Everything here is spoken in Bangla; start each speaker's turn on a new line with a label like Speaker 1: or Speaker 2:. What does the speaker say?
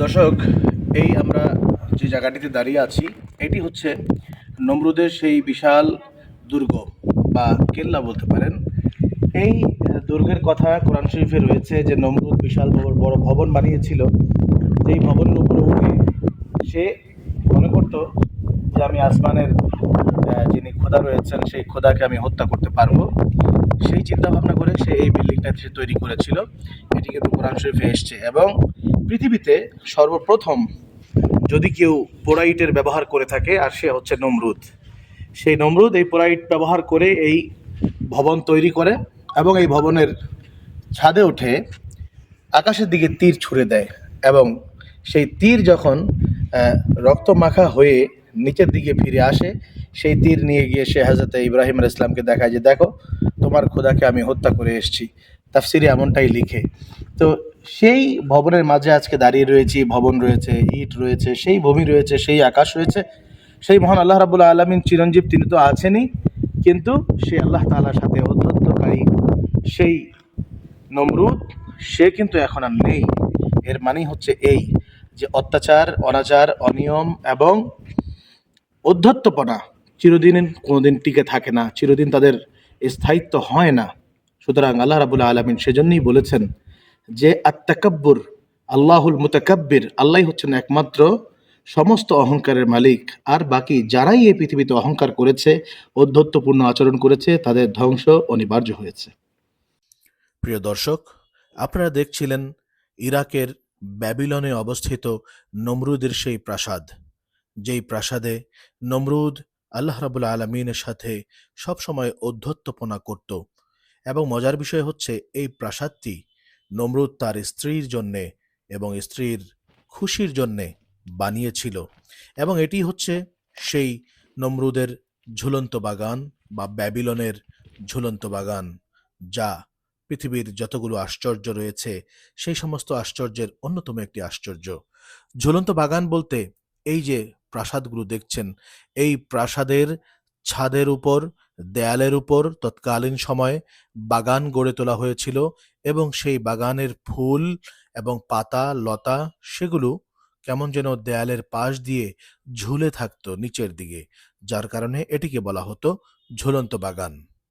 Speaker 1: দর্শক, এই আমরা যে জায়গাটিতে দাঁড়িয়ে আছি, এটি হচ্ছে নমরুদের সেই বিশাল দুর্গ, বা কেল্লা বলতে পারেন। এই দুর্গের কথা কোরআন শরীফে রয়েছে যে, নমরুদ বিশাল বড় ভবন বানিয়েছিল। যেই ভবনের উপরে উঠে সে মনে করতো যে, আমি আসমানের যিনি খোদা রয়েছেন, সেই খোদাকে আমি হত্যা করতে পারব। সেই চিন্তা ভাবনা করে সে এই বিল্ডিংটা সে তৈরি করেছিল। এটি কিন্তু কোরআন শরীফে এসছে। এবং পৃথিবীতে সর্বপ্রথম যদি কেউ পোড়াইটের ব্যবহার করে থাকে, আর সে হচ্ছে নমরুদ। সেই নমরুদ এই পোড়াইট ব্যবহার করে এই ভবন তৈরি করে এবং এই ভবনের ছাদে উঠে আকাশের দিকে তীর ছুঁড়ে দেয় এবং সেই তীর যখন রক্ত মাখা হয়ে নিচের দিকে ফিরে আসে, সেই তীর নিয়ে গিয়ে সে হাজরত ইব্রাহিম আলাইহিস ইসলামকে দেখায় যে, দেখো, তোমার খোদাকে আমি হত্যা করে এসেছি। তাফসিরে এমনটাই লিখে। তো সেই ভবনের মাঝে আজকে দাঁড়িয়ে রয়েছি, ভবন রয়েছে, ইট রয়েছে, সেই ভূমি রয়েছে, সেই আকাশ রয়েছে। সেই মহান আল্লাহ রাবুল্লাহ আলমিন চিরঞ্জীব তিনি তো আছেনই, কিন্তু সে আল্লাহ তালার সাথে অধ্যত্তকারী সেই নমরুদ, সে কিন্তু এখন আর নেই। এর মানেই হচ্ছে এই যে অত্যাচার, অনাচার, অনিয়ম এবং অধ্যত্তপনা চিরদিন কোনোদিন টিকে থাকে না, চিরদিন তাদের স্থায়িত্ব হয় না। সুতরাং আল্লাহ রাবুল্লাহ আলমিন সেজন্যই বলেছেন যে আত্মাকাব্বুর আল্লাহুল মুতাকাব্বির আল্লাহ হচ্ছেন একমাত্র সমস্ত অহংকারের মালিক। আর বাকি যারাই এই পৃথিবীতে অহংকার করেছে অধ্যত্বপূর্ণ আচরণ করেছে, তাদের ধ্বংস অনিবার্য হয়েছে।
Speaker 2: প্রিয় দর্শক, আপনারা দেখছিলেন ইরাকের ব্যাবিলনে অবস্থিত নমরুদের সেই প্রাসাদ, যেই প্রাসাদে নমরুদ আল্লাহ রাবুল আলমিনের সাথে সবসময় অধ্যত্তপনা করত। এবং মজার বিষয় হচ্ছে, এই প্রাসাদটি নমরুদ তার স্ত্রীর জন্যে এবং স্ত্রীর খুশির জন্যে বানিয়েছিল। এবং এটি হচ্ছে সেই নমরুদের ঝুলন্ত বাগান বা ব্যাবিলনের ঝুলন্ত বাগান, যা পৃথিবীর যতগুলো আশ্চর্য রয়েছে, সেই সমস্ত আশ্চর্যের অন্যতম একটি আশ্চর্য। ঝুলন্ত বাগান বলতে এই যে প্রাসাদগুলো দেখছেন, এই প্রাসাদের ছাদের উপর দেয়ালের উপর তৎকালীন সময়ে বাগান গড়ে তোলা হয়েছিল এবং সেই বাগানের ফুল এবং পাতা, লতা সেগুলো কেমন যেন দেয়ালের পাশ দিয়ে ঝুলে থাকতো নিচের দিকে, যার কারণে এটিকে বলা হতো ঝুলন্ত বাগান।